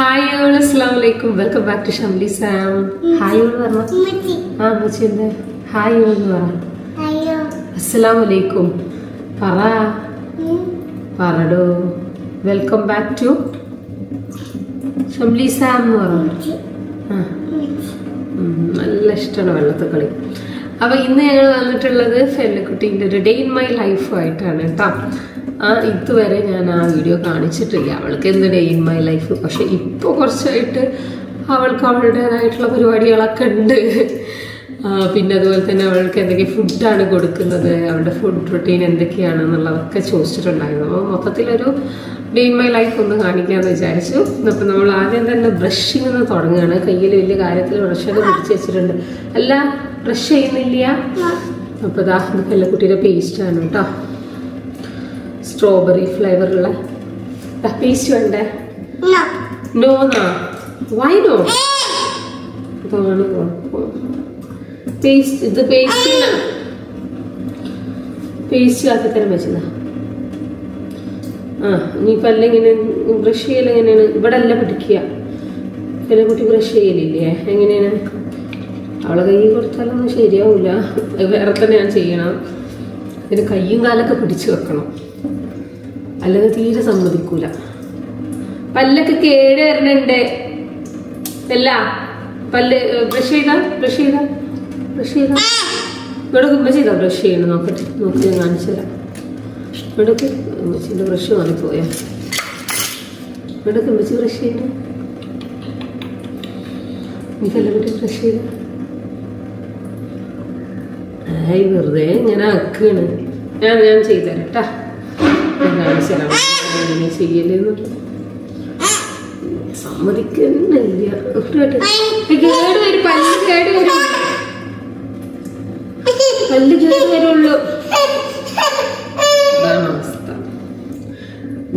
Hi all അസ്സാം വലൈക്കും welcome back to Shamli Sam hi all പറഞ്ഞ ആ അമ്മച്ചിന്റെ ഹായ് ഓൾ എന്ന് പറ അസ്സലാം വലൈക്കും പറ. പറടോ. Welcome back to Shamli Sam എന്ന് പറഞ്ഞു ആ. നല്ല ഇഷ്ടമാണ് വെള്ളത്തെ കളി അപ്പൊ ഇന്ന് ഞങ്ങൾ വന്നിട്ടുള്ളത് ഫെല്ലക്കുട്ടീന്റെ ഒരു ഡേ ഇൻ മൈ ലൈഫായിട്ടാണ് കേട്ടോ. ആ ഇതുവരെ ഞാൻ ആ വീഡിയോ കാണിച്ചിട്ടില്ല. അവൾക്ക് എന്ത് ഡേ ഇൻ മൈ ലൈഫ് പക്ഷെ ഇപ്പോൾ കുറച്ചായിട്ട് അവൾക്ക് അവളുടേതായിട്ടുള്ള പരിപാടികളൊക്കെ ഉണ്ട്. പിന്നെ അതുപോലെ തന്നെ അവൾക്ക് എന്തൊക്കെ ഫുഡാണ് കൊടുക്കുന്നത് അവളുടെ ഫുഡ് റൊട്ടീൻ എന്തൊക്കെയാണ് എന്നുള്ളതൊക്കെ ചോദിച്ചിട്ടുണ്ടായിരുന്നു. അപ്പോൾ മൊത്തത്തിലൊരു ഡേ ഇൻ മൈ ലൈഫ് ഒന്ന് കാണിക്കാമെന്ന് വിചാരിച്ചു. അപ്പം നമ്മൾ ആദ്യം തന്നെ ബ്രഷിങ് നിന്ന് തുടങ്ങുകയാണ്. കയ്യിൽ വലിയ കാര്യത്തിൽ ബ്രഷൊക്കെ പിടിച്ച് വെച്ചിട്ടുണ്ട്. അല്ല ബ്രഷ് ചെയ്യുന്നില്ല. അപ്പോൾ ഇതാ എല്ലാ കുട്ടിയുടെ പേസ്റ്റാണ് കേട്ടോ. സ്ട്രോബെറി ഫ്ലേവറുള്ള പേസ്റ്റ് വേണ്ടേ? No. നോ നാ വൈ നോ ഇതാണ് പേസ്റ്റ് ഇത് പേസ്റ്റ് പേസ്റ്റ് ആക്കി തരാൻ വെച്ചതാ. ആ ഇനിയിപ്പോൾ അല്ല ഇങ്ങനെ ബ്രഷ് ചെയ്യൽ എങ്ങനെയാണ്? ഇവിടെ അല്ല പിടിക്കുക. ചില കുട്ടി ബ്രഷ് ചെയ്യലില്ലേ? എങ്ങനെയാണ്? അവളെ കൈ കൊടുത്താലൊന്നും ശരിയാവില്ല അത് വേറെ തന്നെ ഞാൻ ചെയ്യണം. ഇതിന് കയ്യും കാലൊക്കെ പിടിച്ചു വെക്കണം. അല്ലെങ്കിൽ തീരെ സമ്മതിക്കൂല. പല്ലൊക്കെ കേട് വരണുണ്ട്. അല്ല പല്ല് ബ്രഷ് ചെയ്താ? ബ്രഷ് ചെയ്താ? ബ്രഷ് ചെയ്താ? ഇവിടെ ബ്രഷ് ചെയ്താ? ബ്രഷ് ചെയ്യണം. നോക്കട്ടെ. നോക്കി ഞാൻ കാണിച്ചു തരാം. ഇവിടെ ഉമ്മച്ചിന്റെ ബ്രഷ് മാറിപ്പോയാ? ഇവിടെ കുമ്പച്ചി ബ്രഷ് ചെയ്യണം എനിക്കെല്ലാം ബ്രഷ് ചെയ്ത. ആയി വെറുതെ ഇങ്ങനെ ആക്കുകയാണ്. ഞാൻ ഞാൻ ചെയ്തുതരാം കേട്ടാ. ഞാൻ കാണിച്ചു തരാം എങ്ങനെ ചെയ്യലെന്നുള്ളത് സമ്മതിക്കുന്നില്ല കേട്ട് കേട് വരും പല്ല് കേട് വരും പല്ല് കേട് വരുള്ളൂ അതാണ് അവസ്ഥ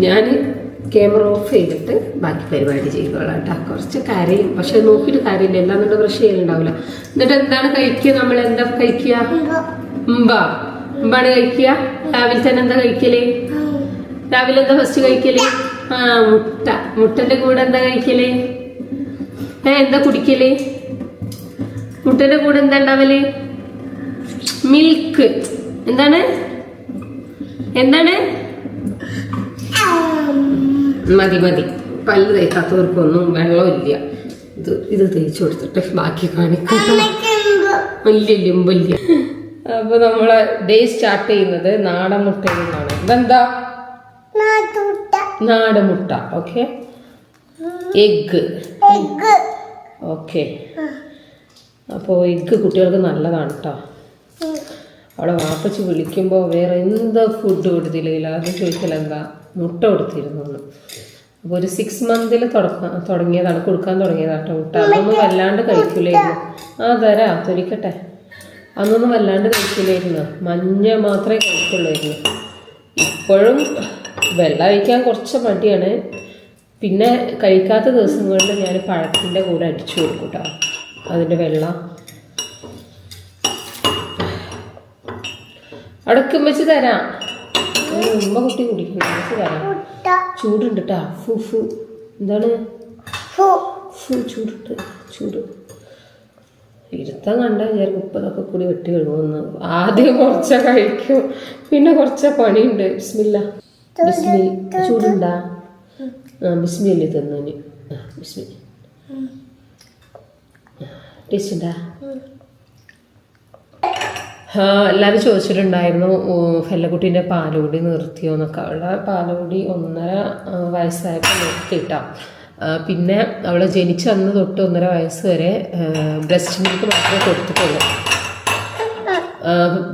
ഞാൻ ക്യാമറ ഓഫ് ചെയ്തിട്ട് ബാക്കി പരിപാടി ചെയ്തോളാം കേട്ടോ കുറച്ച് കരയും. പക്ഷെ നോക്കിയിട്ട് കാര്യമില്ല. എല്ലാം നമ്മുടെ ബ്രഷ് ചെയ്യലുണ്ടാവില്ല. എന്നിട്ട് എന്താണ് കഴിക്കുക? നമ്മൾ എന്താ കഴിക്കുക. ഉമ്പ ഉമ്പാണ് കഴിക്കുക? രാവിലെ തന്നെ എന്താ കഴിക്കൽ. രാവിലെ എന്താ ഫസ്റ്റ് കഴിക്കൽ? ആ മുട്ട. മുട്ടന്റെ കൂടെ എന്താ കഴിക്കൽ? ഏ എന്താ കുടിക്കൽ? മുട്ടന്റെ കൂടെ എന്താ ഉണ്ടാവൽ മിൽക്ക്. എന്താണ്? എന്താണ്? മതി മതി. പല്ല് തേക്കാത്തവർക്കൊന്നും വെള്ളമില്ല ഇത് ഇത് തേച്ച് കൊടുത്തിട്ട് ബാക്കി കാണിക്കും വല്യ വലിയ അപ്പൊ നമ്മളെ ഡേ സ്റ്റാർട്ട് ചെയ്യുന്നത് നാടൻ മുട്ടയിൽ നിന്നാണ് ഇതെന്താ? നാട്ടുമുട്ട. നാടൻ മുട്ട ഓക്കെ എഗ്ഗ് എഗ് ഓക്കെ അപ്പോൾ എഗ്ഗ് കുട്ടികൾക്ക് നല്ലതാണ് കേട്ടോ. അവിടെ വാപ്പച്ച് വിളിക്കുമ്പോൾ വേറെ എന്ത് ഫുഡ് കൊടുത്തില്ല? അത് ചോദിക്കല എന്താ മുട്ട കൊടുത്തിരുന്നു അപ്പോൾ ഒരു സിക്സ് മന്തിൽ തുടക്കം തുടങ്ങിയതാണ് കൊടുക്കാൻ തുടങ്ങിയതാണ് കേട്ടോ മുട്ട. അതൊന്നും വല്ലാണ്ട് കഴിക്കില്ലായിരുന്നു ആ തരാ തൊലിക്കട്ടെ. അന്നൊന്നും വല്ലാണ്ട് കഴിക്കില്ലായിരുന്നു മഞ്ഞ മാത്രമേ കഴിക്കുള്ളായിരുന്നു. ഇപ്പോഴും വെള്ളം കഴിക്കാൻ കുറച്ച് മടിയാണ്. പിന്നെ കഴിക്കാത്ത ദിവസങ്ങളിൽ ഞാൻ പഴത്തിന്റെ കൂടെ അടിച്ചു കൊടുക്കും കേട്ടോ അതിന്റെ വെള്ളം. അടക്കം വെച്ച് തരാം. ഉമ്മ കുട്ടി കുടിക്കുന്നു വെച്ച് തരാം. ചൂടുണ്ട് കേട്ടാ ഫു ഫു. എന്താണ്? ഫു. ചൂടുണ്ട് ചൂട്. ഇരുത്താൻ കണ്ട വിചാരിക്കും ഉപ്പതൊക്കെ കൂടി വെട്ടി കഴുകുമെന്ന്. ആദ്യം കുറച്ച കഴിക്കും. പിന്നെ കുറച്ച പണിയുണ്ട്. ബിസ്മില്ല. ബിസ്മി ചൂടുണ്ടാ? ആ ബിസ്മില്ലേ തന്നു ആ ബിസ്മി. ടേസ്റ്റ് ഉണ്ടാ എല്ലാവരും ചോദിച്ചിട്ടുണ്ടായിരുന്നു ഫെല്ലക്കുട്ടീന്റെ പാലുകൂടി നിർത്തിയോ എന്നൊക്കെ. അവളുടെ പാലുകൂടി ഒന്നര വയസ്സായപ്പോൾ നിർത്തിയിട്ടാ. പിന്നെ അവളെ ജനിച്ച അന്ന് തൊട്ട് ഒന്നര വയസ്സ് വരെ ബ്രസ്റ്റ് മിൽക്ക് മാത്രമേ കൊടുത്തിട്ടുള്ളൂ.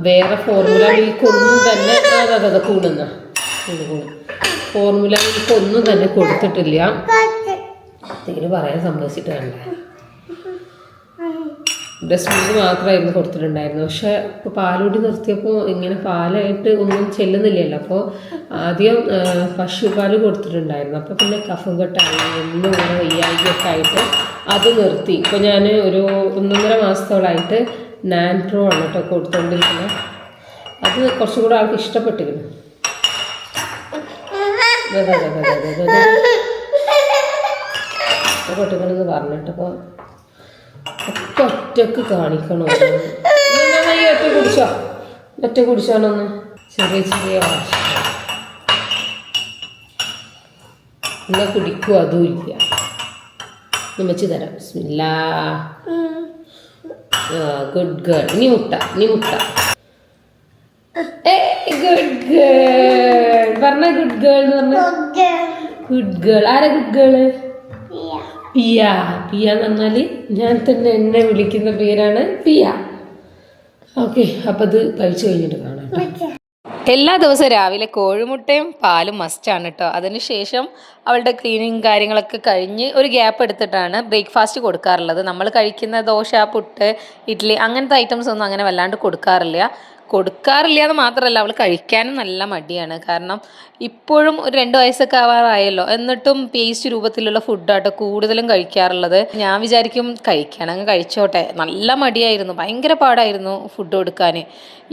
വേറെ ഫോർമുല മിൽക്ക് ഒന്നും തന്നെ അതെ അതെ കൂടുന്ന. ഫോർമുല മിൽക്ക് ഒന്നും തന്നെ കൊടുത്തിട്ടില്ല. എന്തെങ്കിലും പറയാൻ സമ്മതിച്ചിട്ട് ഡസ്റ്റ്ബിന് മാത്രമായിരുന്നു കൊടുത്തിട്ടുണ്ടായിരുന്നു പക്ഷെ ഇപ്പോൾ പാലൂടി നിർത്തിയപ്പോൾ ഇങ്ങനെ പാലായിട്ട് ഒന്നും ചെല്ലുന്നില്ലല്ലോ. അപ്പോൾ ആദ്യം പശുപാൽ കൊടുത്തിട്ടുണ്ടായിരുന്നു. അപ്പോൾ പിന്നെ കഫം കെട്ടായി എന്നും ഇങ്ങനെ വയ്യായികയൊക്കെ ആയിട്ട് അത് നിർത്തി. ഇപ്പോൾ ഞാൻ ഒരു ഒന്നൊന്നര മാസത്തോളായിട്ട് നാൻട്രോ ആണ് കേട്ടോ കൊടുത്തുകൊണ്ടിരിക്കുന്നത് അത് കുറച്ചും കൂടെ ആൾക്ക് ഇഷ്ടപ്പെട്ടിരുന്നു. അതെ പറഞ്ഞിട്ടപ്പോ പറഞ്ഞിട്ടപ്പോൾ ഒക്കെ ഒറ്റയ്ക്ക് കാണിക്കണോ ഈ ഒറ്റ കുടിച്ചോ? ഒറ്റ കുടിച്ചാണൊന്ന് ചെറിയ ചെറിയ വാശി എന്നാ കുടിക്കും അതും ഇല്ല. നമ്മച്ച് തരാം. ബിസ്മില്ലാ. ഗുഡ് ഗേൾ നീ മുട്ട നീ മുട്ട ഗുഡ് ഗുഡ് ഗേൾ എന്ന് പറഞ്ഞ? ഗുഡ് ഗേൾ ആരാ ഗുഡ് ഗേൾ പിയ. പിയ. എന്ന് പറഞ്ഞാൽ ഞാൻ തന്നെ എന്നെ വിളിക്കുന്ന പേരാണ് പിയ. ഓക്കെ അപ്പം അത് കഴിച്ചു കഴിഞ്ഞിട്ട് കാണാം. എല്ലാ ദിവസവും രാവിലെ കോഴിമുട്ടയും പാലും മസ്റ്റാണ് കേട്ടോ അതിനുശേഷം അവളുടെ ക്ലീനിങ് കാര്യങ്ങളൊക്കെ കഴിഞ്ഞ് ഒരു ഗ്യാപ്പ് എടുത്തിട്ടാണ് ബ്രേക്ക്ഫാസ്റ്റ് കൊടുക്കാറുള്ളത്. നമ്മൾ കഴിക്കുന്ന ദോശ പുട്ട് ഇഡ്ഡലി അങ്ങനത്തെ ഐറ്റംസ് ഒന്നും അങ്ങനെ വല്ലാണ്ട് കൊടുക്കാറില്ല. കൊടുക്കാറില്ല എന്ന് മാത്രമല്ല അവൾ കഴിക്കാനും നല്ല മടിയാണ്. കാരണം ഇപ്പോഴും ഒരു രണ്ട് വയസ്സൊക്കെ ആവാറായല്ലോ. എന്നിട്ടും പേസ്റ്റ് രൂപത്തിലുള്ള ഫുഡാട്ടോ കൂടുതലും കഴിക്കാറുള്ളത്. ഞാൻ വിചാരിക്കും കഴിക്കണമെങ്കിൽ കഴിച്ചോട്ടെ. നല്ല മടിയായിരുന്നു. ഭയങ്കര പാടായിരുന്നു ഫുഡ് കൊടുക്കാൻ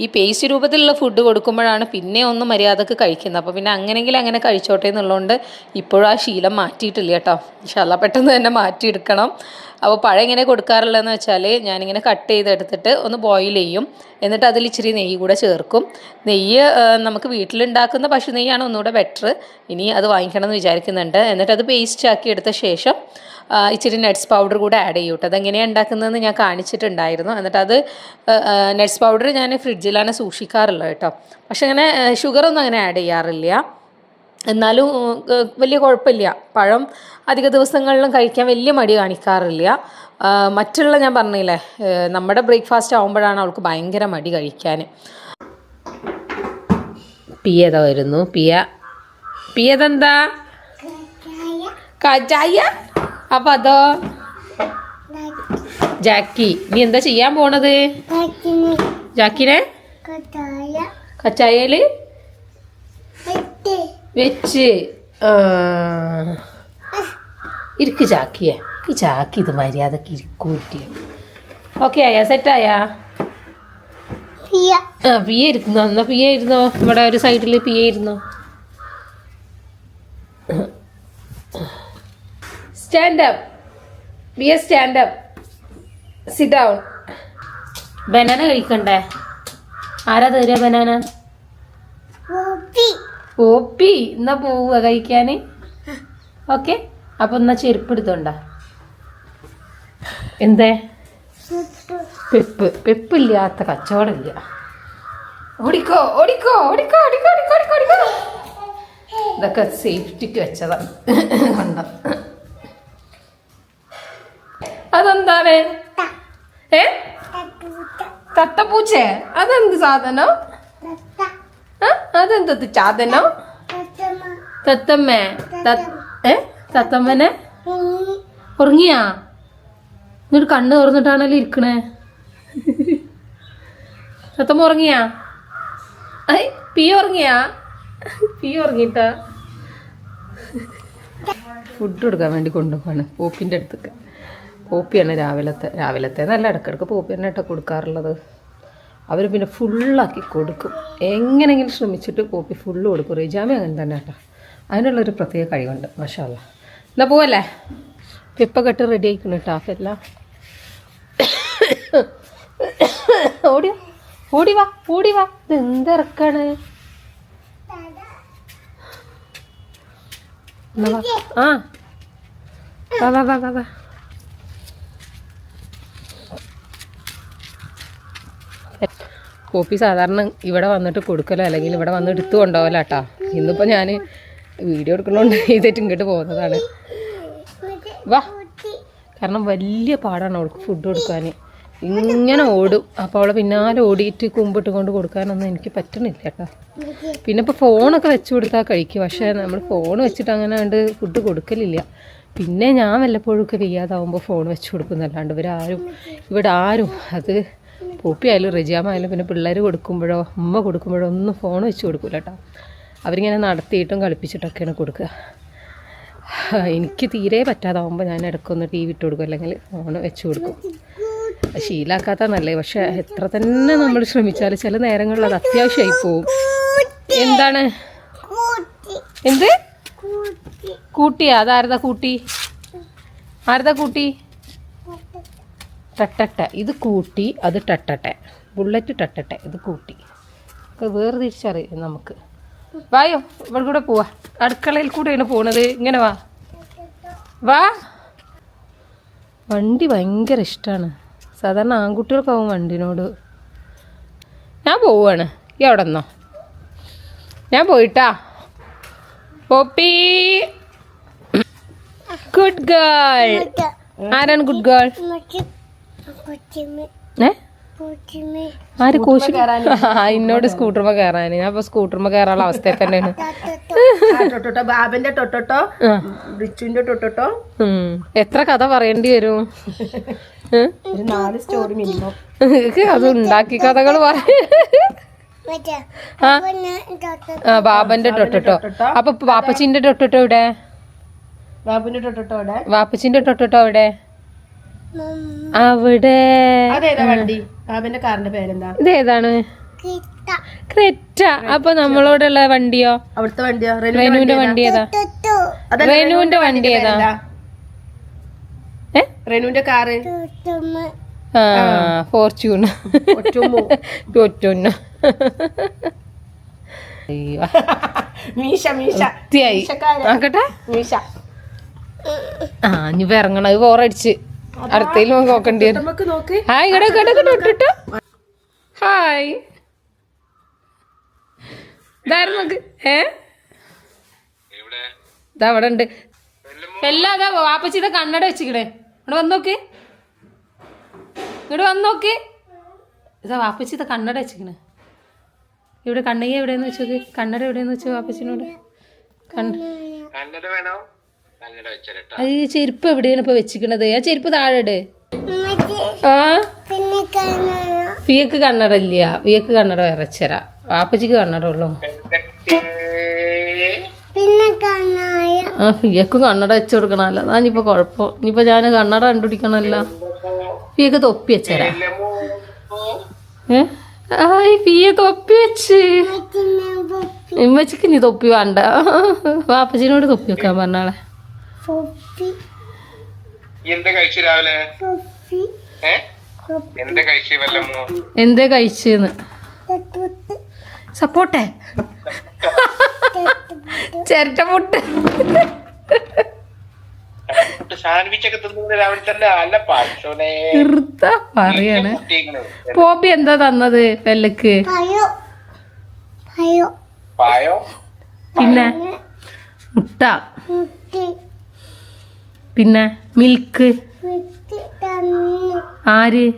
ഈ പേസ്റ്റ് രൂപത്തിലുള്ള ഫുഡ് കൊടുക്കുമ്പോഴാണ് പിന്നെ ഒന്ന് മര്യാദയ്ക്ക് കഴിക്കുന്നത്. അപ്പോൾ പിന്നെ അങ്ങനെയെങ്കിലും അങ്ങനെ കഴിച്ചോട്ടെ എന്നുള്ളതുകൊണ്ട് ഇപ്പോഴും ആ ശീലം മാറ്റിയിട്ടില്ല കേട്ടോ. ഇൻഷാല്ല പെട്ടെന്ന് തന്നെ മാറ്റിയെടുക്കണം. അപ്പോൾ പഴം എങ്ങനെ കൊടുക്കാറുള്ളതെന്ന് വെച്ചാൽ ഞാനിങ്ങനെ കട്ട് ചെയ്തെടുത്തിട്ട് ഒന്ന് ബോയിൽ ചെയ്യും. എന്നിട്ട് അതിൽ ഇച്ചിരി നെയ്യ് കൂടെ ചേർക്കും. നെയ്യ് നമുക്ക് വീട്ടിലുണ്ടാക്കുന്ന പശു നെയ്യാണ് ഒന്നുകൂടെ ബെറ്റർ ഇനി അത് വാങ്ങിക്കണം എന്ന് വിചാരിക്കുന്നുണ്ട്. എന്നിട്ട് അത് പേസ്റ്റ് ആക്കി എടുത്ത ശേഷം ഇച്ചിരി നട്ട്സ് പൗഡർ കൂടെ ആഡ് ചെയ്യും കേട്ടോ അതെങ്ങനെയാണ് ഉണ്ടാക്കുന്നതെന്ന് ഞാൻ കാണിച്ചിട്ടുണ്ടായിരുന്നു. എന്നിട്ട് അത് നട്ട്സ് പൗഡർ ഞാൻ ഫ്രിഡ്ജിലാണ് സൂക്ഷിക്കാറുള്ളത് കേട്ടോ പക്ഷെ അങ്ങനെ ഷുഗറൊന്നും അങ്ങനെ ആഡ് ചെയ്യാറില്ല. എന്നാലും വലിയ കുഴപ്പമില്ല. പഴം അധിക ദിവസങ്ങളിലും കഴിക്കാൻ വലിയ മടി കാണിക്കാറില്ല. മറ്റുള്ള ഞാൻ പറഞ്ഞില്ലേ നമ്മുടെ ബ്രേക്ക്ഫാസ്റ്റ് ആകുമ്പോഴാണ് അവൾക്ക് ഭയങ്കര മടി കഴിക്കാൻ. പിയത വരുന്നു? പിയ. പിയതെന്താ ചായ അപ്പൊ അതോ? ജാക്കി. നീ എന്താ ചെയ്യാൻ പോണത്? ജാക്കിനെ? കച്ചായൽ? വെച്ച്. ഇരിക്ക് ചാക്കിയെ. ഈ ചാക്കി ഇത് മര്യാദയ്ക്ക് ഇരിക്കൂട്ടിയ ഓക്കെ ആയാ? സെറ്റായാ ആ പിയ ഇരുന്നോ? എന്നാ പിയ ഇരുന്നോ? ഇവിടെ ഒരു സൈഡിൽ പിയ ഇരുന്നോ? Stand up Piya stand up sit down banana കഴിക്കണ്ടേ? ആരാ തരിക ബനാന? ഓപ്പി എന്നാ പോവുക കഴിക്കാൻ ഓക്കെ? അപ്പൊ എന്നാ ചെരുപ്പ് എടുത്തോണ്ട. എന്തേ? പെപ്പ്. പെപ്പില്ലാത്ത കച്ചവടമില്ല. ഓടിക്കോ ഓടിക്കോ ഓടിക്കോ ഓടിക്കോ ഓടിക്കോ ഓടിക്കോ ഓടിക്കോ. ഇതൊക്കെ സേഫ്റ്റിക്ക് വെച്ചതാണ്. കണ്ട. അതെന്താണ്? ഏ? തട്ടപ്പൂച്ചേ അതെന്ത് സാധനം? അതെന്തത് ചാതനോ? തത്തമ്മ. തത്തമ്മനെ? ഉറങ്ങിയാ? എന്നിട്ട് കണ്ണ് തുറന്നിട്ടാണല്ലോ ഇരിക്കണേ. തത്തമ്മ ഉറങ്ങിയാ? ഐ പി ഉറങ്ങിയാ? പി ഉറങ്ങിട്ട? ഫുഡ് കൊടുക്കാൻ വേണ്ടി കൊണ്ടുപോവാണ് പോപ്പിന്റെ അടുത്തൊക്കെ. പോപ്പിയാണ് രാവിലത്തെ രാവിലത്തെ നല്ല ഇടക്കിടക്ക് പോപ്പി തന്നെ ഇട്ട കൊടുക്കാറുള്ളത്. അവർ പിന്നെ ഫുള്ളാക്കി കൊടുക്കും. എങ്ങനെയെങ്കിലും ശ്രമിച്ചിട്ട് കോപ്പി ഫുള്ള് കൊടുക്കും. റിജാമി അങ്ങനെ തന്നെ കേട്ടോ. അതിനുള്ളൊരു പ്രത്യേക കഴിവുണ്ട്. മഷാല്ല എന്നാ പോവല്ലേ? പിപ്പ കെട്ട് റെഡി ആയിക്കണം കേട്ടോ എല്ലാം. ഓടി ഓടി വാ ഓടി വാ. ഇത് എന്തിറക്കാണ്? ആ. വാ വാ വാ വാ വാ കോപ്പി സാധാരണ ഇവിടെ വന്നിട്ട് കൊടുക്കലോ അല്ലെങ്കിൽ ഇവിടെ വന്ന് എടുത്തു കൊണ്ടുപോകലോ കേട്ടോ ഇന്നിപ്പോൾ ഞാൻ വീഡിയോ എടുക്കണോണ്ട് ചെയ്തിട്ട് ഇങ്ങോട്ട് പോകുന്നതാണ്. വാ. കാരണം വലിയ പാടാണ് അവൾക്ക് ഫുഡ് കൊടുക്കാൻ ഇങ്ങനെ ഓടും. അപ്പോൾ അവളെ പിന്നാലെ ഓടിയിട്ട് കുമ്പിട്ട് കൊണ്ട് കൊടുക്കാനൊന്നും എനിക്ക് പറ്റണില്ല കേട്ടോ പിന്നെ ഇപ്പോൾ ഫോണൊക്കെ വെച്ച് കൊടുത്താൽ കഴിക്കും. പക്ഷേ നമ്മൾ ഫോൺ വെച്ചിട്ട് അങ്ങനെ കണ്ട് ഫുഡ് കൊടുക്കലില്ല. പിന്നെ ഞാൻ വല്ലപ്പോഴും ഒക്കെ വയ്യാതാവുമ്പോൾ ഫോൺ വെച്ച് കൊടുക്കുന്നല്ലാണ്ട് ഇവരാരും ഇവിടെ ആരും അത് പോപ്പി ആയാലും റെജിയാമ ആയാലും പിന്നെ പിള്ളേർ കൊടുക്കുമ്പോഴോ ഉമ്മ കൊടുക്കുമ്പോഴോ ഒന്നും ഫോൺ വെച്ച് കൊടുക്കില്ല കേട്ടോ അവരിങ്ങനെ നടത്തിയിട്ടും കളിപ്പിച്ചിട്ടൊക്കെയാണ് കൊടുക്കുക എനിക്ക് തീരെ പറ്റാതാവുമ്പോൾ ഞാൻ ഇടയ്ക്കൊന്ന് ടി വി ഇട്ട് കൊടുക്കും അല്ലെങ്കിൽ ഫോൺ വെച്ച് കൊടുക്കും. ശീലാക്കാത്ത നല്ലേ പക്ഷെ എത്ര തന്നെ നമ്മൾ ശ്രമിച്ചാൽ ചില നേരങ്ങളിൽ അത് അത്യാവശ്യമായി പോവും. എന്താണ്? എന്ത്? കൂട്ടിയാ? അതാരതാ കൂട്ടി? ആരതാ കൂട്ടി? ടട്ടട്ട ഇത് കൂട്ടി അത് ടട്ടട്ടെ ബുള്ളറ്റ് ടട്ടട്ടെ ഇത് കൂട്ടി. ഒക്കെ വേർതിരിച്ചറിയാം നമുക്ക്. വായോ ഇവിടെ കൂടെ പോവാ. അടുക്കളയിൽ കൂടെയാണ് പോണത്. ഇങ്ങനെ വാ. വാ. വണ്ടി ഭയങ്കര ഇഷ്ടമാണ് സാധാരണ ആൺകുട്ടികൾക്കാവും വണ്ടിനോട്. ഞാൻ പോവാണ്. ഈ അവിടെ നിന്നോ. ഞാൻ പോയിട്ടാ. പോപ്പി. ഗുഡ് ഗേൾ ആരാണ് ഗുഡ് ഗേൾ ഏ? ആര് കോശി ആ, എന്നോട് സ്കൂട്ടർമ കയറാൻ ഞാൻ ഇപ്പൊ സ്കൂട്ടർമ കയറാനുള്ള അവസ്ഥ തന്നെയാണ്. ബാബിന്റെ ബാബന്റെ ടൊട്ടോട്ടോ. റിച്ചുവിന്റെ ടൊട്ടോട്ടോ എത്ര കഥ പറയേണ്ടി വരും? ഒരു നാല് സ്റ്റോറി മിനിമം നിങ്ങക്ക് അത് ഉണ്ടാക്കി കഥകൾ പറയും ആ. ബാബന്റെ ടൊട്ടോട്ടോ അപ്പൊ വാപ്പച്ചിന്റെ ടൊട്ടോട്ടോ ഇവിടെ വാപ്പച്ചിന്റെ ടൊട്ടോട്ടോ ഇവിടെ അവിടെ ബാബന്റെ കാറിന്റെ പേരെന്താ? ഇതേതാണ് ക്രെറ്റ അപ്പൊ നമ്മളോടുള്ള വണ്ടിയോ? അവിടുത്തെ വണ്ടിയോ? റെനുവിന്റെ വണ്ടി ഏതാ? റെനുവിന്റെ വണ്ടി ഏതാ? റെനുവിന്റെ കാറ്? ആ ഫോർച്യൂൺ. ഒറ്റൊന്ന് മീശ മീശ. ആക്കട്ടെ മീശ. ആ ഇനി ഇറങ്ങണം അത് ബോറടിച്ച് അടുത്തേലും നോക്കേണ്ടി നമുക്ക് നോക്ക്. ഹായ് ഇവിടെ ഇവിടെ ഇട്ടിട്ട് ഹായ്. ഇതായിരുന്നു ഏ? ഇതാ അവിടെ ഉണ്ട്. എല്ലാം അതാ വാപ്പച്ചി ഇതാ കണ്ണട വെച്ചിക്കണേ ഇവിടെ വന്ന് നോക്ക്. വന്നോക്ക് വന്ന് നോക്ക്. ഇതാ വാപ്പച്ചി ഇതാ കണ്ണട വെച്ചിക്കണേ ഇവിടെ കണ്ണയ്യ എവിടെയെന്ന് വെച്ചോക്ക്? കണ്ണട എവിടെയെന്ന് വെച്ചോ വാപ്പച്ചിനോട്? കണ്ണ ഈ ചെരുപ്പ് എവിടെയാണ് ഇപ്പൊ വെച്ചിക്കണത് ആ ചെരുപ്പ് താഴെ വിയക്ക് ആ? കണ്ണട ഇല്ല വിയക്ക് കണ്ണട വരച്ചരാ. വാപ്പച്ചിക്ക് കണ്ണട ഉള്ളൂ ആ ഫിയക്ക് കണ്ണട വെച്ചു കൊടുക്കണല്ലോ അതാ ഇനിയിപ്പോ കുഴപ്പം. ഇനിയിപ്പോ ഞാൻ കണ്ണട കണ്ടുപിടിക്കണല്ലോ ഫിയക്ക് തൊപ്പി വെച്ചര. ഏ? ആയി തൊപ്പി വെച്ച്. ഇമ്മച്ചിക്ക് നീ തൊപ്പി വേണ്ട. വാപ്പച്ചിനോട് തൊപ്പി വെക്കാൻ പറഞ്ഞാളെ. എന്താ കഴിച്ചു രാവിലെ? എന്താ കഴിച്ചു എന്തേ കഴിച്ചെന്ന്? സപ്പോട്ടെ ചിരട്ട മുട്ട് സാൻഡ്വിച്ച് ഒക്കെ രാവിലെ തന്നെ അല്ല പാച്ചോനെ തീർത്ത പറയാണ്. പോപ്പി എന്താ തന്നത് പെല്ലക്ക്? പയോ പയോ പായോ പിന്നെ? മുട്ട. മുട്ടി. പിന്നെ മിൽക്ക്. ആര്?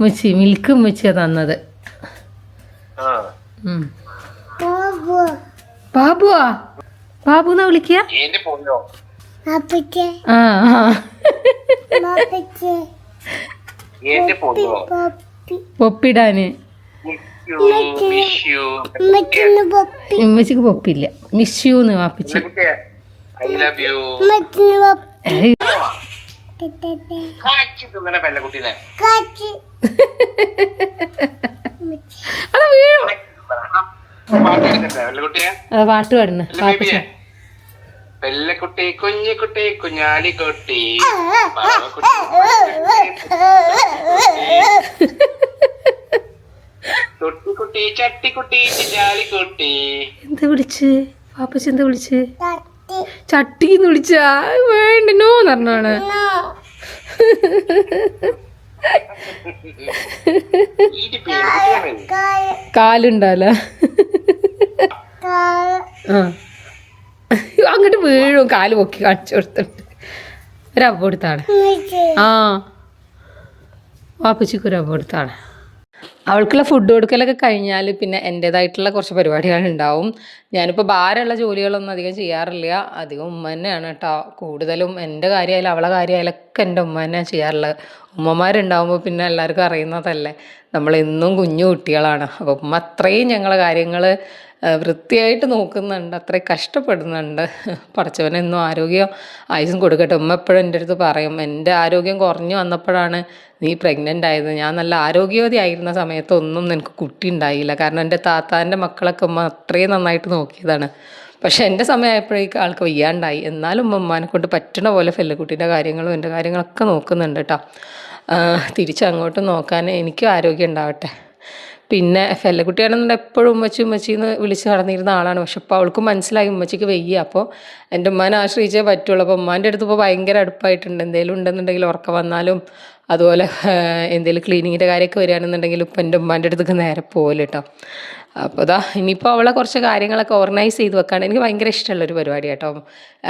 മുച്ചി. മിൽക്ക് മുച്ചിയാ തന്നത്. ആ. ബാബു ബാബുവാ? ബാബു എന്നാ വിളിക്കുക ആ പൊപ്പിടാന്. ഉമ്മച്ചിക്ക് പൊപ്പില്ല. മിസ്യൂന്ന് വാപ്പിച്ച് പാട്ട് പാടുന്നു. ബേബിയെ. പെല്ലക്കുട്ടി കുഞ്ഞിക്കുട്ടി കുഞ്ഞാലിക്കുട്ടി. തൊട്ടിക്കുട്ടി ചട്ടിക്കുട്ടി ചിഞ്ഞാലിക്കുട്ടി എന്താ വിളിച്ച്? വാപ്പച്ച് എന്താ വിളിച്ച്? തട്ടി എന്ന് വിളിച്ചാ വേണ്ടനോ എന്ന് പറഞ്ഞാണ് ആ. അങ്ങോട്ട് വീഴും കാൽ പൊക്കി കാണിച്ചു കൊടുത്തിട്ട്. ഒരു അബ്ബ കൊടുത്താണ് ആ. വാപ്പച്ചിക്ക് ഒരു അബ്ബ കൊടുത്താണ് അവൾക്കുള്ള ഫുഡ് കൊടുക്കലൊക്കെ കഴിഞ്ഞാൽ പിന്നെ എന്റേതായിട്ടുള്ള കുറച്ച് പരിപാടികൾ ഉണ്ടാവും ഞാനിപ്പോൾ ഭാരമുള്ള ജോലികളൊന്നും അധികം ചെയ്യാറില്ല. അധികം ഉമ്മ തന്നെയാണ് കേട്ടോ. കൂടുതലും എന്റെ കാര്യമായാലും അവളെ കാര്യമായാലൊക്കെ എന്റെ ഉമ്മ തന്നെയാണ് ചെയ്യാറുള്ളത്. ഉമ്മമാരുണ്ടാവുമ്പോൾ പിന്നെ എല്ലാവർക്കും അറിയുന്നതല്ലേ. നമ്മളെന്നും കുഞ്ഞു കുട്ടികളാണ്. അപ്പോൾ ഉമ്മ അത്രയും ഞങ്ങളെ കാര്യങ്ങൾ വൃത്തിയായിട്ട് നോക്കുന്നുണ്ട് അത്രയും കഷ്ടപ്പെടുന്നുണ്ട്. പഠിച്ചവനെന്നും ആരോഗ്യം ആയുസും കൊടുക്കട്ടെ. ഉമ്മ എപ്പോഴും എന്റെ അടുത്ത് പറയും എന്റെ ആരോഗ്യം കുറഞ്ഞു വന്നപ്പോഴാണ് നീ പ്രഗ്നന്റ് ആയത്. ഞാൻ നല്ല ആരോഗ്യവതി ആയിരുന്ന സമയത്തൊന്നും എനിക്ക് കുട്ടി ഉണ്ടായില്ല. കാരണം എന്റെ താത്താന്റെ മക്കളൊക്കെ ഉമ്മ അത്രയും നന്നായിട്ട് നോക്കിയതാണ്. പക്ഷേ എന്റെ സമയമായപ്പോഴേക്കും ആൾക്ക് വയ്യാണ്ടായി. എന്നാലും ഉമ്മമാനെ കൊണ്ട് പറ്റണ പോലെ ഫെല്ലുകുട്ടീന്റെ കാര്യങ്ങളും എന്റെ കാര്യങ്ങളൊക്കെ നോക്കുന്നുണ്ട് കേട്ടോ തിരിച്ചങ്ങോട്ട് നോക്കാൻ എനിക്കും ആരോഗ്യം ഉണ്ടാവട്ടെ. പിന്നെ ഫെല്ലക്കുട്ടിയാണെന്നുണ്ടെങ്കിൽ എപ്പോഴും ഉമ്മച്ചി ഉമ്മച്ചി എന്ന് വിളിച്ച് നടന്നിരുന്ന ആളാണ്. പക്ഷെ അപ്പോൾ അവൾക്ക് മനസ്സിലായി ഉമ്മച്ചിക്ക് വയ്യ. അപ്പോൾ എന്റെ ഉമ്മാനെ ആശ്രയിച്ചേ പറ്റുള്ളൂ. അപ്പോൾ ഉമ്മാന്റെ അടുത്ത് ഇപ്പോൾ ഭയങ്കര അടുപ്പായിട്ടുണ്ട്. എന്തെങ്കിലും ഉണ്ടെന്നുണ്ടെങ്കിൽ ഉറക്കം വന്നാലും അതുപോലെ എന്തെങ്കിലും ക്ലീനിങ്ങിന്റെ കാര്യമൊക്കെ വരികയാണെന്നുണ്ടെങ്കിൽ ഇപ്പം എന്റെ ഉമ്മാന്റെ അടുത്തേക്ക് നേരെ പോകൽ കേട്ടോ അപ്പോൾ ഇതാ ഇനിയിപ്പോൾ അവളെ കുറച്ച് കാര്യങ്ങളൊക്കെ ഓർഗനൈസ് ചെയ്ത് വെക്കാണ്. എനിക്ക് ഭയങ്കര ഇഷ്ടമുള്ള ഒരു പരിപാടി കേട്ടോ.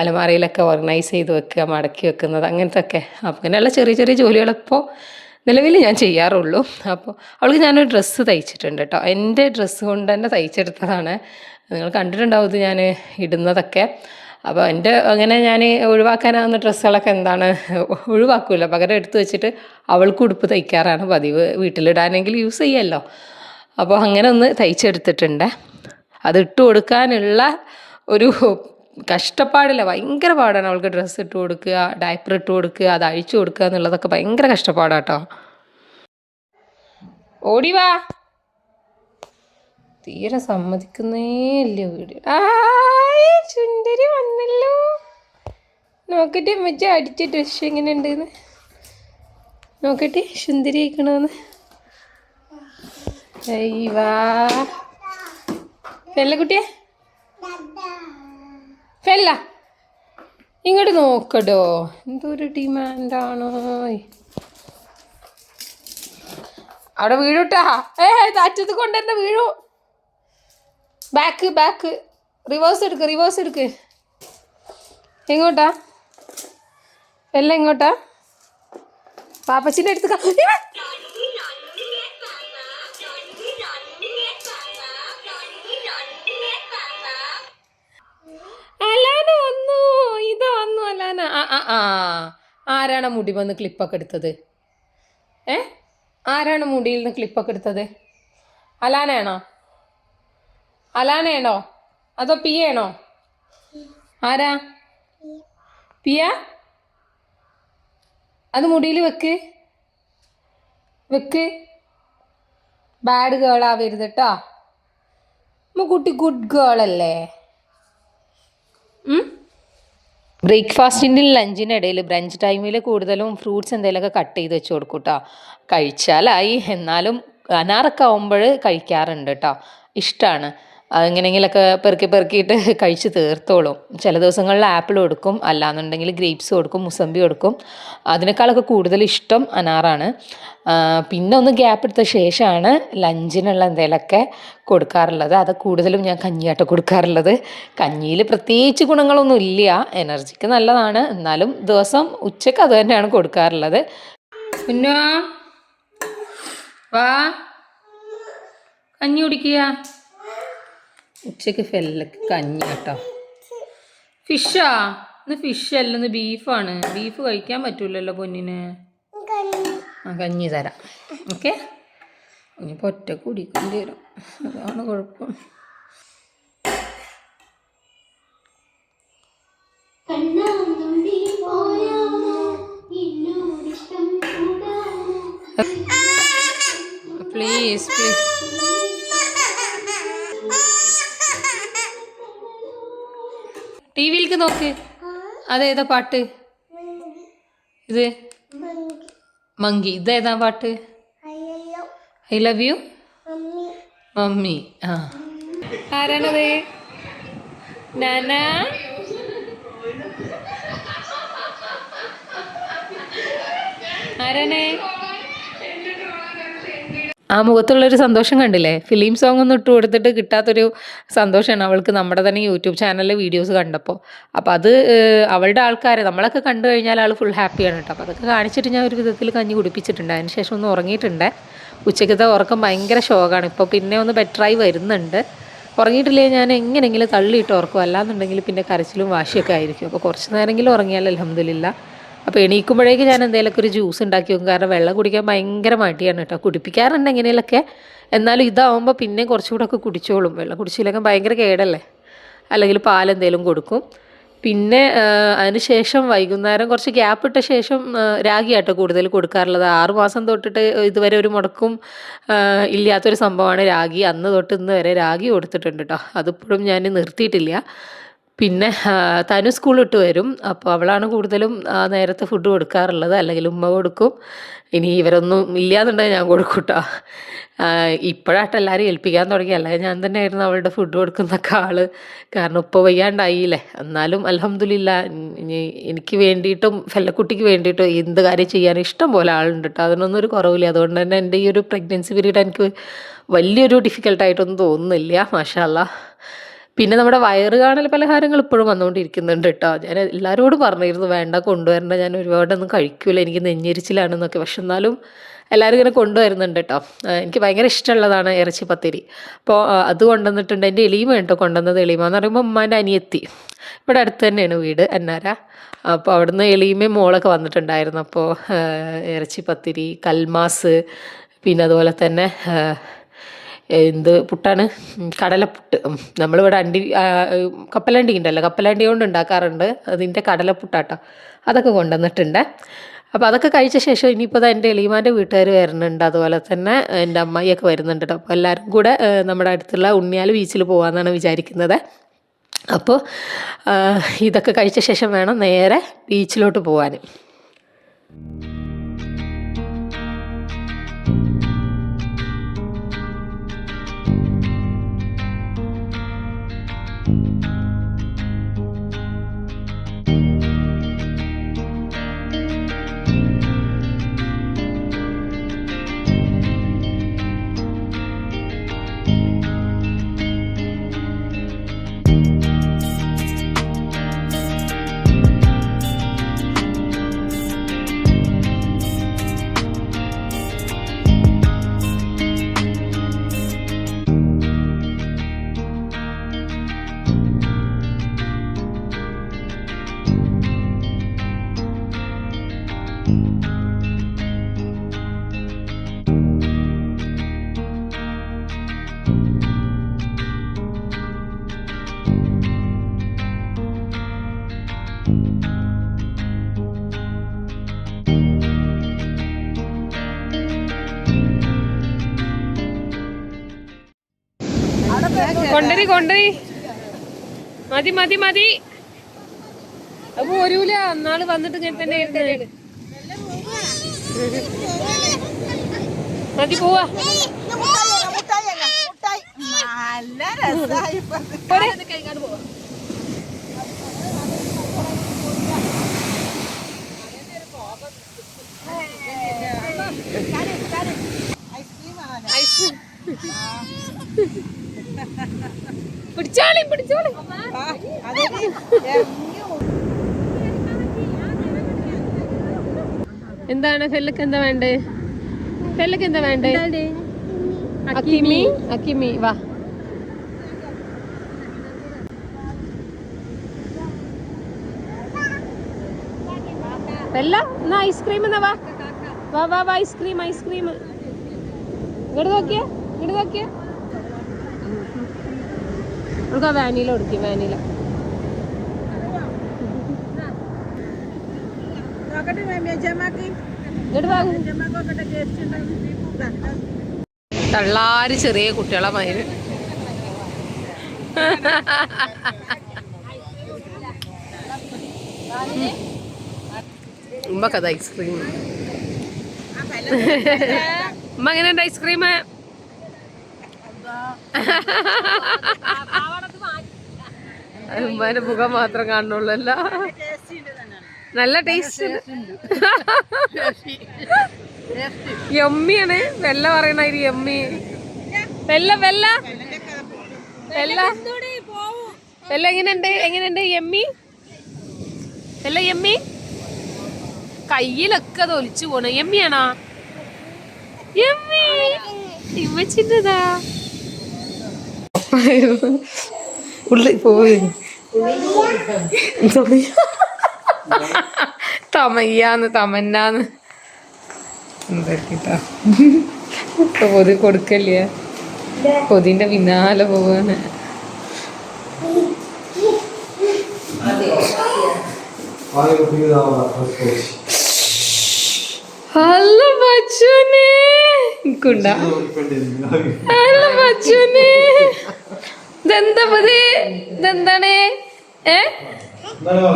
അലമാറയിലൊക്കെ ഓർഗനൈസ് ചെയ്ത് വെക്കുക മടക്കി വെക്കുന്നത് അങ്ങനത്തെ ഒക്കെ അപ്പോൾ അങ്ങനെയുള്ള ചെറിയ ചെറിയ ജോലികളിപ്പോൾ നിലവിൽ ഞാൻ ചെയ്യാറുള്ളൂ. അപ്പോൾ അവൾക്ക് ഞാനൊരു ഡ്രസ്സ് തയ്ച്ചിട്ടുണ്ട് കേട്ടോ. എന്റെ ഡ്രസ്സ് കൊണ്ട് തന്നെ തയ്ച്ചെടുത്തതാണ്. നിങ്ങൾ കണ്ടിട്ടുണ്ടാവും ഇത് ഞാൻ ഇടുന്നതൊക്കെ. അപ്പോൾ എന്റെ അങ്ങനെ ഞാൻ ഒഴിവാക്കാനാവുന്ന ഡ്രസ്സുകളൊക്കെ എന്താണ്? ഒഴിവാക്കില്ല പകരം എടുത്തു വെച്ചിട്ട് അവൾക്ക് ഉടുപ്പ് തയ്ക്കാറാണ് പതിവ്. വീട്ടിലിടാനെങ്കിൽ യൂസ് ചെയ്യാമല്ലോ അപ്പോൾ അങ്ങനെ ഒന്ന് തയ്ച്ചെടുത്തിട്ടുണ്ട്. അത് ഇട്ട് കൊടുക്കാനുള്ള ഒരു കഷ്ടപ്പാടില്ല. ഭയങ്കര പാടാണ് അവൾക്ക് ഡ്രസ്സ് ഇട്ട് കൊടുക്കുക ഡയപ്പർ ഇട്ട് കൊടുക്കുക അത് അഴിച്ചു കൊടുക്കുക എന്നുള്ളതൊക്കെ ഭയങ്കര കഷ്ടപ്പാടാട്ടോ. ഓടിവാ തീരെ സമ്മതിക്കുന്നേ ഇല്ല വീട് ചുണ്ടരി വന്നല്ലോ. നോക്കട്ടെ മറ്റേ അടിച്ച ഡ്രസ് എങ്ങനെ ഉണ്ടെന്ന് നോക്കട്ടെ സുന്ദരി ഇരിക്കണമെന്ന് ഏയ് പെല്ലക്കുട്ടിയെ ഫെല്ല ഇങ്ങോട്ട് നോക്കടോ. എന്തൊരു ഡിമാൻഡാണോ. അവിടെ വീഴൂട്ടാ. ഏ അറ്റത്ത് കൊണ്ടുവരുന്ന വീഴൂ. ബാക്ക് ബാക്ക് റിവേഴ്സ് എടുക്ക് റിവേഴ്സ് എടുക്ക്. എങ്ങോട്ടാ? എല്ലാം എങ്ങോട്ടാ? പാപ്പച്ചിന്റെ അടുത്ത് ആ ആരാണ് മുടി വന്ന് ക്ലിപ്പൊക്കെ എടുത്തത്? ഏ? ആരാണ് മുടിയിൽ നിന്ന് ക്ലിപ്പൊക്കെ എടുത്തത്? അലാനയാണോ? അലാനയാണോ? അതോ പിയയാണോ ആരാ? പിയ? അത് മുടിയിൽ വെക്ക്. വെക്ക്. ബാഡ് ഗേൾ ആവരുത് കേട്ടോ കുട്ടി ഗുഡ് ഗേൾ അല്ലേ? ബ്രേക്ക്ഫാസ്റ്റിന്റെ ലഞ്ചിനിടയിൽ ബ്രഞ്ച് ടൈമിൽ കൂടുതലും ഫ്രൂട്ട്സ് എന്തെങ്കിലുമൊക്കെ കട്ട് ചെയ്ത് വെച്ച് കൊടുക്കും കേട്ടോ കഴിച്ചാലായി. എന്നാലും അനാറൊക്കെ ആവുമ്പോൾ കഴിക്കാറുണ്ട് കേട്ടോ ഇഷ്ടമാണ് എങ്ങനെയെങ്കിലൊക്കെ പെറുക്കി പെറുക്കിയിട്ട് കഴിച്ച് തീർത്തോളും. ചില ദിവസങ്ങളിൽ ആപ്പിൾ കൊടുക്കും അല്ലാന്നുണ്ടെങ്കിൽ ഗ്രേപ്സ് കൊടുക്കും മുസമ്പി കൊടുക്കും. അതിനേക്കാളൊക്കെ കൂടുതൽ ഇഷ്ടം അനാറാണ്. പിന്നെ ഒന്ന് ഗ്യാപ്പ് എടുത്ത ശേഷമാണ് ലഞ്ചിനുള്ള എന്തെങ്കിലുമൊക്കെ കൊടുക്കാറുള്ളത്. അത് കൂടുതലും ഞാൻ കഞ്ഞിയായിട്ട് കൊടുക്കാറുള്ളത്. കഞ്ഞിയിൽ പ്രത്യേകിച്ച് ഗുണങ്ങളൊന്നും ഇല്ല. എനർജിക്ക് നല്ലതാണ്. എന്നാലും ദിവസം ഉച്ചയ്ക്ക് അത് തന്നെയാണ് കൊടുക്കാറുള്ളത്. പിന്നെ വാ. കഞ്ഞി കുടിക്കുക. ഉച്ചയ്ക്ക് ഫെല്ലക്ക് കഞ്ഞി കേട്ടോ. ഫിഷാ? ഇന്ന് ഫിഷ് അല്ല ഇന്ന് ബീഫാണ് ബീഫ് കഴിക്കാൻ പറ്റൂലല്ലോ പൊന്നിന്. ആ കഞ്ഞി തരാം. ഓക്കെ? ഇനിയിപ്പോൾ ഒറ്റ കുടിക്കേണ്ടി വരും. അതാണ് കുഴപ്പം. പ്ലീസ് പ്ലീസ് ടി വിയിലേക്ക് നോക്ക് അതേതാ പാട്ട്? ഇത് മങ്കി. ഇതേതാ പാട്ട്? I love you. മമ്മി. ആ. ആരാണത്? നാന. ആരാണ്? ആ മുഖത്തുള്ളൊരു സന്തോഷം കണ്ടില്ലേ? ഫിലിം സോങ് ഒന്നും ഇട്ട് കൊടുത്തിട്ട് കിട്ടാത്തൊരു സന്തോഷമാണ് അവൾക്ക് നമ്മുടെ തന്നെ യൂട്യൂബ് ചാനലിലെ വീഡിയോസ് കണ്ടപ്പോൾ. അപ്പോൾ അത് അവളുടെ ആൾക്കാരെ നമ്മളൊക്കെ കണ്ടു കഴിഞ്ഞാൽ ആൾ ഫുൾ ഹാപ്പിയാണ് കേട്ടോ. അപ്പോൾ അതൊക്കെ കാണിച്ചിട്ട് ഞാൻ ഒരു വിധത്തിൽ കഞ്ഞി കുടിപ്പിച്ചിട്ടുണ്ട്. അതിന് ശേഷം ഒന്ന് ഉറങ്ങിയിട്ടുണ്ട്. ഉച്ചയ്ക്കത്തെ ഉറക്കം ഭയങ്കര ഷോക്കാണ് ഇപ്പോൾ പിന്നെ ഒന്ന് ബെറ്ററായി വരുന്നുണ്ട്. ഉറങ്ങിയിട്ടില്ലേ? ഞാൻ എങ്ങനെയെങ്കിലും തള്ളിയിട്ട് ഉറക്കും. അല്ലാന്നുണ്ടെങ്കിൽ പിന്നെ കരച്ചിലും വാശിയൊക്കെ ആയിരിക്കും. അപ്പോൾ കുറച്ച് നേരമെങ്കിലും ഉറങ്ങിയാൽ അലഹമില്ല അപ്പോൾ എണീക്കുമ്പോഴേക്ക് ഞാൻ എന്തെങ്കിലുമൊക്കെ ഒരു ജ്യൂസ് ഉണ്ടാക്കി വെക്കും. കാരണം വെള്ളം കുടിക്കാൻ ഭയങ്കര മടിയാണ് കേട്ടോ. കുടിപ്പിക്കാറുണ്ട് എങ്ങനെയൊക്കെ എന്നാലും ഇതാവുമ്പോൾ പിന്നെ കുറച്ചുകൂടെ ഒക്കെ കുടിച്ചോളും. വെള്ളം കുടിച്ചില്ലെങ്കിൽ ഭയങ്കര കേടല്ലേ? അല്ലെങ്കിൽ പാലെന്തേലും കൊടുക്കും. പിന്നെ അതിനുശേഷം വൈകുന്നേരം കുറച്ച് ഗ്യാപ്പ് ഇട്ട ശേഷം രാഗിയാട്ടോ കൂടുതൽ കൊടുക്കാറുള്ളത്. ആറുമാസം തൊട്ടിട്ട് ഇതുവരെ ഒരു മുടക്കും ഇല്ലാത്തൊരു സംഭവമാണ് രാഗി. അന്ന് തൊട്ട് ഇന്ന് വരെ രാഗി കൊടുത്തിട്ടുണ്ട് കേട്ടോ. അതിപ്പോഴും ഞാൻ നിർത്തിയിട്ടില്ല. പിന്നെ തനു സ്കൂൾ വരും. അപ്പോൾ അവളാണ് കൂടുതലും നേരത്തെ ഫുഡ് കൊടുക്കാറുള്ളത്. അല്ലെങ്കിൽ ഉമ്മ കൊടുക്കും. ഇനി ഇവരൊന്നും ഇല്ലാന്നുണ്ടെങ്കിൽ ഞാൻ കൊടുക്കൂട്ടോ. ഇപ്പോഴാട്ട് എല്ലാവരും ഏൽപ്പിക്കാൻ തുടങ്ങി. അല്ലെങ്കിൽ ഞാൻ തന്നെയായിരുന്നു അവളുടെ ഫുഡ് കൊടുക്കുന്നൊക്കെ ആൾ. കാരണം ഇപ്പോൾ വയ്യാണ്ടായില്ലേ. എന്നാലും അലഹമില്ല ഇനി എനിക്ക് വേണ്ടിയിട്ടും ഫെല്ലക്കുട്ടിക്ക് വേണ്ടിയിട്ടും എന്ത് കാര്യം ചെയ്യാൻ ഇഷ്ടം പോലെ ആളുണ്ട് കേട്ടോ അതിനൊന്നും ഒരു കുറവില്ല. അതുകൊണ്ട് തന്നെ എന്റെ ഈ ഒരു പ്രഗ്നൻസി പീരീഡ് എനിക്ക് വലിയൊരു ഡിഫിക്കൽട്ടായിട്ടൊന്നും തോന്നുന്നില്ല. മാഷാല്ല പിന്നെ നമ്മുടെ വയറ് കാണൽ പലഹാരങ്ങൾ ഇപ്പോഴും വന്നുകൊണ്ടിരിക്കുന്നുണ്ട് കേട്ടോ ഞാൻ എല്ലാവരോടും പറഞ്ഞിരുന്നു വേണ്ട കൊണ്ടുവരണ്ട. ഞാൻ ഒരുപാടൊന്നും കഴിക്കില്ല എനിക്ക് നെഞ്ഞെരിച്ചിലാണെന്നൊക്കെ പക്ഷെ എന്നാലും എല്ലാവരും ഇങ്ങനെ കൊണ്ടുവരുന്നുണ്ട് കേട്ടോ എനിക്ക് ഭയങ്കര ഇഷ്ടമുള്ളതാണ് ഇറച്ചി പത്തിരി. അപ്പോൾ അത് കൊണ്ടുവന്നിട്ടുണ്ട്. എന്റെ എളിമ കേട്ടോ കൊണ്ടുവന്നത്. എളിമ എന്ന് പറയുമ്പോൾ ഉമ്മാന്റെ അനിയത്തി. ഇവിടെ അടുത്ത് തന്നെയാണ് വീട് എന്നാര അപ്പോൾ അവിടുന്ന് എളിമയും മോളൊക്കെ വന്നിട്ടുണ്ടായിരുന്നു. അപ്പോൾ ഇറച്ചി പത്തിരി കൽമാസ് പിന്നെ അതുപോലെ തന്നെ എന്ത് പുട്ടാണ്? കടലപ്പുട്ട്. നമ്മളിവിടെ അണ്ടി കപ്പലണ്ടി ഉണ്ടല്ലോ. കപ്പലണ്ടി കൊണ്ട് ഉണ്ടാക്കാറുണ്ട്. അതിന്റെ കടലപ്പുട്ടാട്ടോ. അതൊക്കെ കൊണ്ടുവന്നിട്ടുണ്ട്. അപ്പോൾ അതൊക്കെ കഴിച്ച ശേഷം ഇനിയിപ്പോൾ എന്റെ എളിമാന്റെ വീട്ടുകാർ വരുന്നുണ്ട്. അതുപോലെ തന്നെ എന്റെ അമ്മായിയൊക്കെ വരുന്നുണ്ട് കേട്ടോ. അപ്പോൾ എല്ലാവരും കൂടെ നമ്മുടെ അടുത്തുള്ള ഉണ്ണിയാൽ ബീച്ചിൽ പോകാമെന്നാണ് വിചാരിക്കുന്നത്. അപ്പോൾ ഇതൊക്കെ കഴിച്ച ശേഷം വേണം നേരെ ബീച്ചിലോട്ട് പോകാൻ കൊണ്ടരി മതി മതി മതി. അപ്പൊ ഒരുല നാൾ വന്നിട്ട് ഇങ്ങനെ തന്നെ മതി പോവാ. നല്ല ഐസ് എന്താണ് ഫെല്ലക്ക് എന്താ വേണ്ടേ? ഫെല്ലക്ക് എന്താ വേണ്ടേ? അക്കിമി. അക്കിമി. വാ. എന്നാ ഐസ്ക്രീം എന്നാ വാ. വാ വാ വാ ഐസ്ക്രീം ഐസ്ക്രീം. ഇങ്ങോട്ട് നോക്കിയേ ഇങ്ങോട്ട് നോക്കിയേ. നമുക്ക് ആ വാനില കൊടുക്കും വാനില തള്ളാര് ചെറിയ കുട്ടികളെ മയിൽ ഉമ്മക്കത് ഐസ്ക്രീം. ഉമ്മ എങ്ങനെയുണ്ട് ഐസ്ക്രീം? ഉമ്മാന്റെ മുഖം മാത്രം കാണുന്നുള്ളല്ല. നല്ല ടേസ്റ്റ് യമ്മിയാണ് വെല്ല പറയണ ഇത് യമ്മി വെല്ല വെല്ല വെല്ല വെല്ല എങ്ങനെയുണ്ട്? എങ്ങനെയുണ്ട്? യമ്മി വെല്ല യമ്മി കയ്യിലൊക്കെ അത് ഒലിച്ചു പോണ. യമ്മിയാണോ യമ്മി ഇമ്മച്ചിന്റെതാ ഉള്ളിൽ പോയി തമയ്യാന്ന് തമന്നാന്ന് എന്താ പൊതി കൊടുക്കല്ലേ? പൊതിന്റെ പിന്നാലെ പോവാണ്. കുണ്ട. പതി?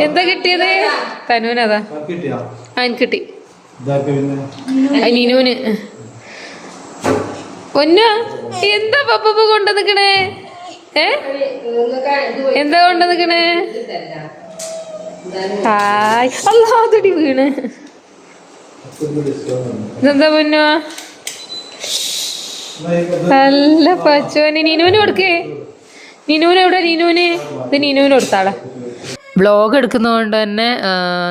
എന്താ കിട്ടിയത്? തനുവിനതാ ആൻ കിട്ടി നിനുവിന് ഒന്ന എന്താ പപ്പപ്പ കൊണ്ടു നിക്കണേ? ഏ? എന്താ കൊണ്ടു നിക്കണേ? ഹായ്. അല്ലാതടി വീണ്. ഇതെന്താ പൊന്നു? നല്ല പച്ചോന് നിനുവിന് കൊടുക്കേ. നിനുവിന് എവിടെ? നിനുവിന്. ഇത് നിനുവിന് കൊടുത്താളെ. വ്ളോഗ് എടുക്കുന്നതുകൊണ്ട് തന്നെ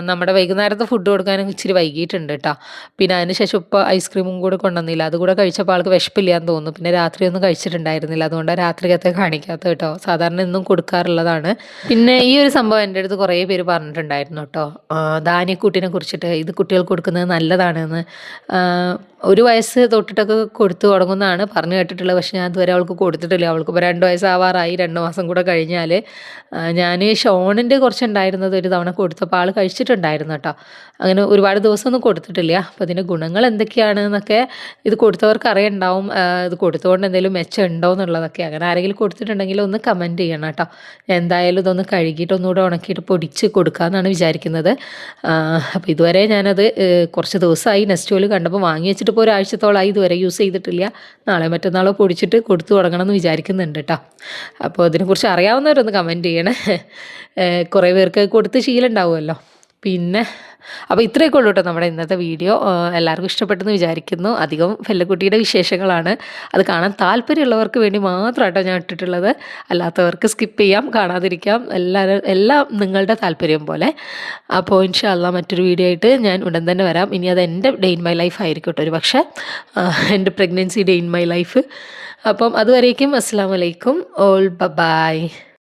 നമ്മുടെ വൈകുന്നേരത്തെ ഫുഡ് കൊടുക്കാനും ഇച്ചിരി വൈകിയിട്ടുണ്ട് കേട്ടോ പിന്നെ അതിനുശേഷം ഉപ്പ ഐസ്ക്രീമും കൂടെ കൊണ്ടുവന്നില്ല. അതുകൂടെ കഴിച്ചപ്പോൾ ആൾക്ക് വിശപ്പില്ലാന്ന് തോന്നുന്നു. പിന്നെ രാത്രിയൊന്നും കഴിച്ചിട്ടുണ്ടായിരുന്നില്ല. അതുകൊണ്ട് രാത്രിക്കത്തെ കാണിക്കാത്ത കേട്ടോ സാധാരണ എന്നും കൊടുക്കാറുള്ളതാണ്. പിന്നെ ഈ ഒരു സംഭവം എന്റെ അടുത്ത് കുറേ പേര് പറഞ്ഞിട്ടുണ്ടായിരുന്നു കേട്ടോ ധാന്യക്കൂട്ടിനെ കുറിച്ചിട്ട്. ഇത് കുട്ടികൾക്ക് കൊടുക്കുന്നത് നല്ലതാണെന്ന്. ഒരു വയസ്സ് തൊട്ടിട്ടൊക്കെ കൊടുത്തു തുടങ്ങുന്നതാണ്. പറഞ്ഞു കേട്ടിട്ടുള്ളത് പക്ഷേ ഞാൻ ഇതുവരെ അവൾക്ക് കൊടുത്തിട്ടില്ല. അവൾക്ക് ഇപ്പോൾ രണ്ട് വയസ്സാവാറായി. രണ്ട് മാസം കൂടെ കഴിഞ്ഞാൽ ഞാൻ ഷോണിന്റെ കുറച്ചുണ്ടായിരുന്നത് ഒരു തവണ കൊടുത്തപ്പോൾ ആൾ കഴിച്ചിട്ടുണ്ടായിരുന്നു കേട്ടോ. അങ്ങനെ ഒരുപാട് ദിവസമൊന്നും കൊടുത്തിട്ടില്ല. അപ്പോൾ അതിന്റെ ഗുണങ്ങൾ എന്തൊക്കെയാണ് എന്നൊക്കെ ഇത് കൊടുത്തവർക്ക് അറിയണ്ടാവും. ഇത് കൊടുത്തുകൊണ്ട് എന്തെങ്കിലും മെച്ചം ഉണ്ടോ എന്നുള്ളതൊക്കെ അങ്ങനെ ആരെങ്കിലും കൊടുത്തിട്ടുണ്ടെങ്കിൽ ഒന്ന് കമന്റ് ചെയ്യണം കേട്ടോ. എന്തായാലും ഇതൊന്ന് കഴുകിയിട്ട് ഒന്നുകൂടെ ഉണക്കിയിട്ട് പൊടിച്ച് കൊടുക്കാമെന്നാണ് വിചാരിക്കുന്നത്. അപ്പോൾ ഇതുവരെ ഞാനത് കുറച്ച് ദിവസമായി നെസ്റ്റോയിൽ കണ്ടപ്പോൾ വാങ്ങി ഇപ്പോൾ ഒരാഴ്ചത്തോളമായി ഇതുവരെ യൂസ് ചെയ്തിട്ടില്ല. നാളെ മറ്റന്നാളോ പൊടിച്ചിട്ട് കൊടുത്തു തുടങ്ങണം എന്ന് വിചാരിക്കുന്നുണ്ട് കേട്ടോ അപ്പോൾ അതിനെക്കുറിച്ച് അറിയാവുന്നവരൊന്ന് കമന്റ് ചെയ്യണേ. കുറേ പേർക്ക് കൊടുത്ത് ശീലം ഉണ്ടാവുമല്ലോ. പിന്നെ അപ്പോൾ ഇത്രയൊക്കെ ഉള്ളൂ കേട്ടോ നമ്മുടെ ഇന്നത്തെ വീഡിയോ. എല്ലാവർക്കും ഇഷ്ടപ്പെട്ടെന്ന് വിചാരിക്കുന്നു. അധികം ഫെല്ലക്കുട്ടിയുടെ വിശേഷങ്ങളാണ്. അത് കാണാൻ താല്പര്യമുള്ളവർക്ക് വേണ്ടി മാത്രമാട്ടോ ഞാൻ ഇട്ടിട്ടുള്ളത്. അല്ലാത്തവർക്ക് സ്കിപ്പ് ചെയ്യാം കാണാതിരിക്കാം. എല്ലാവരും എല്ലാം നിങ്ങളുടെ താല്പര്യം പോലെ. അപ്പോൾ ഇൻഷാല്ല മറ്റൊരു വീഡിയോ ആയിട്ട് ഞാൻ ഉടൻ തന്നെ വരാം. ഇനി അത് എന്റെ ഡേ ഇൻ മൈ ലൈഫ് ആയിരിക്കും കേട്ടോ ഒരു പക്ഷേ. എന്റെ pregnancy day in my life. അപ്പം അതുവരേക്കും അസ്സാം വലൈക്കും ഓൾ ബ ബായ്